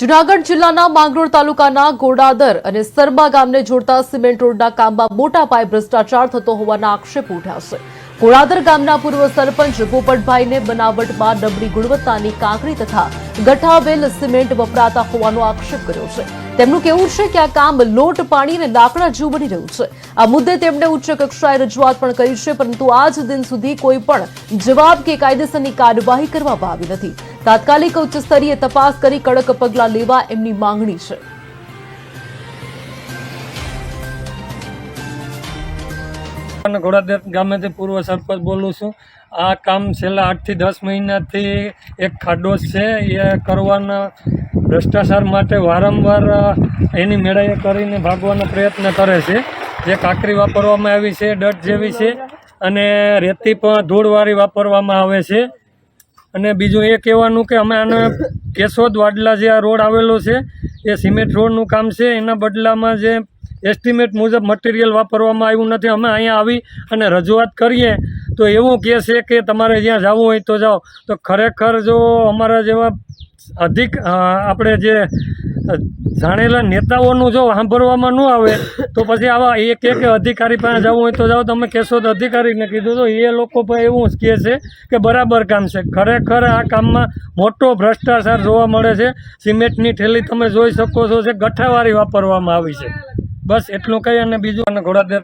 જુનાગઢ જિલ્લાના માંગરોળ તાલુકાના ગોડાદર અને સરબા ગામને જોડતા સિમેન્ટ રોડના કામમાં મોટા પાયે ભ્રષ્ટાચાર થતો હોવાના આક્ષેપ ઉઠ્યા છે. ગોડાદર ગામના પૂર્વ સરપંચ પોપટભાઈને બનાવટમાં નબળી ગુણવત્તાની કાંકરી તથા ગઠાવેલ સિમેન્ટ વપરાતા હોવાનો આક્ષેપ કર્યો છે. તેમનું કહેવું છે કે આ કામ લોટ પાણી અને લાકડા જેવું બની રહ્યું છે. આ મુદ્દે તેમણે ઉચ્ચ કક્ષાએ રજૂઆત પણ કરી છે, પરંતુ આજ દિન સુધી કોઈ પણ જવાબ કે કાયદેસરની કાર્યવાહી કરવામાં આવી નથી. તાત્કાલિક ઉચ્ચ સ્તરીય તપાસ કરી કડક પગલાં લેવા એમની માંગણી છે. ઘોડાદેવ ગામેથી પૂર્વ સરપંચ બોલું છું. આ કામ છેલ્લા આઠથી દસ મહિનાથી એક ખાડો છે. એ કરવાના ભ્રષ્ટાચાર માટે વારંવાર એની મેળાએ કરીને ભાગવાનો પ્રયત્ન કરે છે. જે કાંકરી વાપરવામાં આવી છે, ડટ જેવી છે અને રેતી પણ ધૂળવાળી વાપરવામાં આવે છે. અને બીજું એ કહેવાનું કે અમે આને કેશોદ વાડલા જે આ રોડ આવેલો છે, એ સિમેન્ટ રોડનું કામ છે. એના બદલામાં જે એસ્ટિમેટ મુજબ મટીરિયલ વાપરવામાં આવ્યું નથી. અમે અહીંયા આવી અને રજૂઆત કરીએ. તો એવું કહે છે કે તમારે જ્યાં જવું હોય તો જાઓ. તો ખરેખર જો અમારા જેવા અધિક આપણે જે જાણેલા નેતાઓનું જો સાંભળવામાં ન આવે, તો પછી આવા એક એક અધિકારી પાસે જવું હોય તો જાઓ, તમે કહેશો તો અધિકારીને કીધું તો એ લોકો પણ એવું જ કહે છે કે બરાબર કામ છે. ખરેખર આ કામમાં મોટો ભ્રષ્ટાચાર જોવા મળે છે. સિમેન્ટની ઠેલી તમે જોઈ શકો છો છે ગઠાવારી વાપરવામાં આવી છે. બસ એટલું કહી અને બીજું અને ઘોડાદેવ